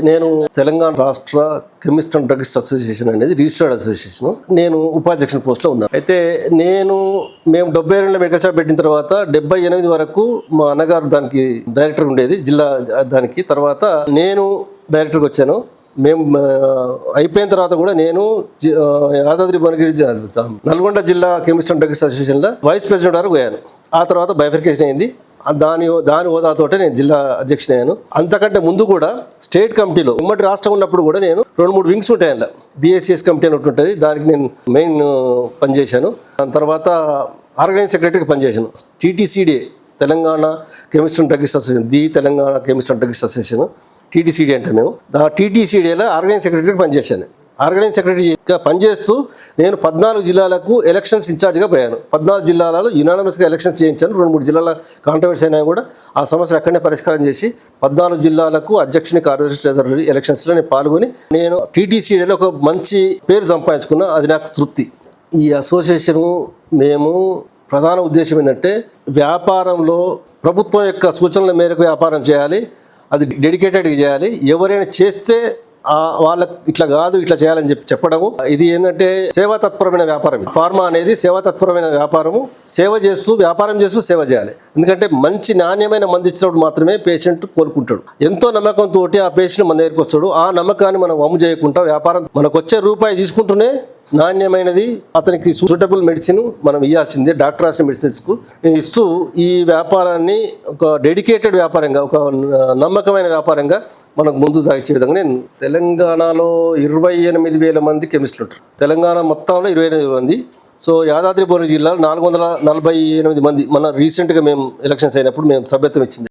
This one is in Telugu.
నేను తెలంగాణ రాష్ట్ర కెమిస్ట్ అండ్ డ్రగ్స్ అసోసియేషన్ అనేది రిజిస్టర్డ్ అసోసియేషన్. నేను ఉపాధ్యక్షుని పోస్ట్లో ఉన్నాను అయితే నేను మేము డెబ్బై రెండు మెడికల్ షాప్ పెట్టిన తర్వాత డెబ్బై ఎనిమిది వరకు మా అన్నగారు దానికి డైరెక్టర్ ఉండేది జిల్లా దానికి. తర్వాత నేను డైరెక్టర్కి వచ్చాను. మేము అయిపోయిన తర్వాత కూడా నేను జి- యాదాద్రి భువనగిరి నల్గొండ జిల్లా కెమిస్ట్ అండ్ డ్రగ్స్ అసోసియేషన్లో వైస్ ప్రెసిడెంట్ వరకు పోయాను ఆ తర్వాత బైఫర్కేషన్ అయింది. దాని దాని హోదాతోటే నేను జిల్లా అధ్యక్షుని అయ్యాను. అంతకంటే ముందు కూడా స్టేట్ కమిటీలో ఉమ్మడి రాష్ట్రం ఉన్నప్పుడు కూడా నేను రెండు మూడు వింగ్స్ ఉంటాయి అందులో బిఎస్సిఎస్ కమిటీ అని ఒకటి ఉంటుంది దానికి నేను మెయిన్ పనిచేశాను. దాని తర్వాత ఆర్గనైజ్ సెక్రటరీకి పనిచేశాను. TTCD Telangana chemistry and drugs association the Telangana chemistry and drugs association TTCD అంటే మేము ఆ టీటీసీడీలో ఆర్గనైజ్ సెక్రటరీకి పనిచేశాను. ఆర్గనైజ్ సెక్రటరీగా పనిచేస్తూ నేను పద్నాలుగు జిల్లాలకు ఎలక్షన్స్ ఇన్ఛార్జ్గా పోయాను. పద్నాలుగు జిల్లాలలో యునానమస్గా ఎలక్షన్స్ చేయించాను. రెండు మూడు జిల్లాల కాంట్రవర్సీ అయినా కూడా ఆ సమస్య అక్కడనే పరిష్కారం చేసి పద్నాలుగు జిల్లాలకు అధ్యక్షుని కార్యదర్శి ట్రెజరీ ఎలక్షన్స్లో నేను పాల్గొని నేను టీటీసీలో ఒక మంచి పేరు సంపాదించుకున్నా. అది నాకు తృప్తి. ఈ అసోసియేషను మేము ప్రధాన ఉద్దేశం ఏంటంటే వ్యాపారంలో ప్రభుత్వం యొక్క సూచనల మేరకు వ్యాపారం చేయాలి. అది డెడికేటెడ్గా చేయాలి. ఎవరైనా చేస్తే వాళ్ళకి ఇట్లా కాదు ఇట్లా చేయాలని చెప్పి చెప్పడము. ఇది ఏంటంటే సేవా తత్పరమైన వ్యాపారం ఫార్మా అనేది సేవా తత్పరమైన వ్యాపారము. సేవ చేస్తూ వ్యాపారం చేస్తూ సేవ చేయాలి. ఎందుకంటే మంచి నాణ్యమైన మంది ఇచ్చినప్పుడు మాత్రమే పేషెంట్ కోలుకుంటాడు. ఎంతో నమ్మకంతో ఆ పేషెంట్ మన దగ్గరికి వస్తాడు. ఆ నమ్మకాన్ని మనం వమ్ము చేయకుండా వ్యాపారం మనకు వచ్చే రూపాయి తీసుకుంటూనే నాణ్యమైనది అతనికి సూటబుల్ మెడిసిన్ మనం ఇవ్వాల్సిందే డాక్టర్ రాసిన మెడిసిన్స్కు ఇస్తూ ఈ వ్యాపారాన్ని ఒక డెడికేటెడ్ వ్యాపారంగా ఒక నమ్మకమైన వ్యాపారంగా మనకు ముందు సాగించే విధంగా నేను తెలంగాణలో ఇరవై ఎనిమిది వేల మంది కెమిస్టులు ఉంటారు. తెలంగాణ మొత్తంలో ఇరవై ఎనిమిది మంది. సో యాదాద్రి భువనగిరి జిల్లాలో నాలుగు వందల నలభై ఎనిమిది మంది. మన రీసెంట్గా మేము ఎలక్షన్స్ అయినప్పుడు మేము సభ్యత్వం ఇచ్చింది.